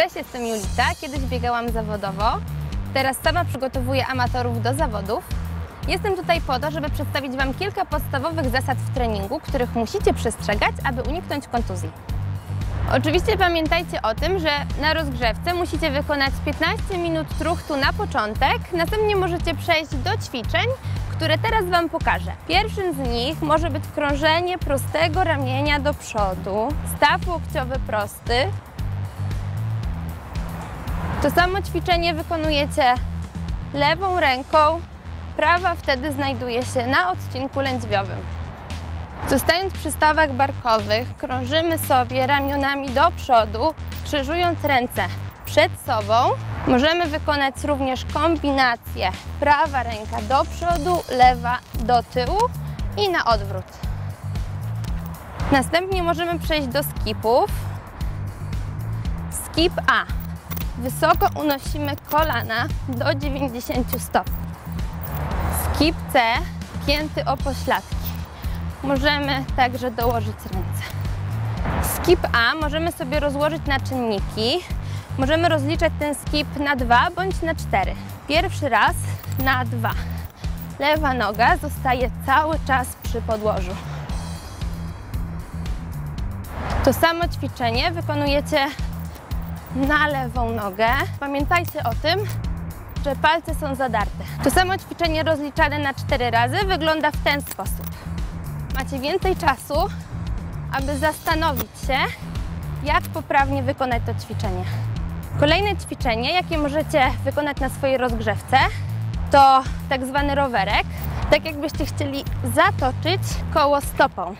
Cześć, jestem Julita. Kiedyś biegałam zawodowo. Teraz sama przygotowuję amatorów do zawodów. Jestem tutaj po to, żeby przedstawić Wam kilka podstawowych zasad w treningu, których musicie przestrzegać, aby uniknąć kontuzji. Oczywiście pamiętajcie o tym, że na rozgrzewce musicie wykonać 15 minut truchtu na początek, następnie możecie przejść do ćwiczeń, które teraz Wam pokażę. Pierwszym z nich może być krążenie prostego ramienia do przodu, staw łokciowy prosty. To samo ćwiczenie wykonujecie lewą ręką, prawa wtedy znajduje się na odcinku lędźwiowym. Zostając przy stawach barkowych, krążymy sobie ramionami do przodu, krzyżując ręce przed sobą. Możemy wykonać również kombinację prawa ręka do przodu, lewa do tyłu i na odwrót. Następnie możemy przejść do skipów. Skip A. Wysoko unosimy kolana do 90 stopni. Skip C. Pięty o pośladki. Możemy także dołożyć ręce. Skip A możemy sobie rozłożyć na czynniki. Możemy rozliczać ten skip na dwa bądź na cztery. Pierwszy raz na dwa. Lewa noga zostaje cały czas przy podłożu. To samo ćwiczenie wykonujecie na lewą nogę. Pamiętajcie o tym, że palce są zadarte. To samo ćwiczenie rozliczane na cztery razy wygląda w ten sposób. Macie więcej czasu, aby zastanowić się, jak poprawnie wykonać to ćwiczenie. Kolejne ćwiczenie, jakie możecie wykonać na swojej rozgrzewce, to tak zwany rowerek, tak jakbyście chcieli zatoczyć koło stopą.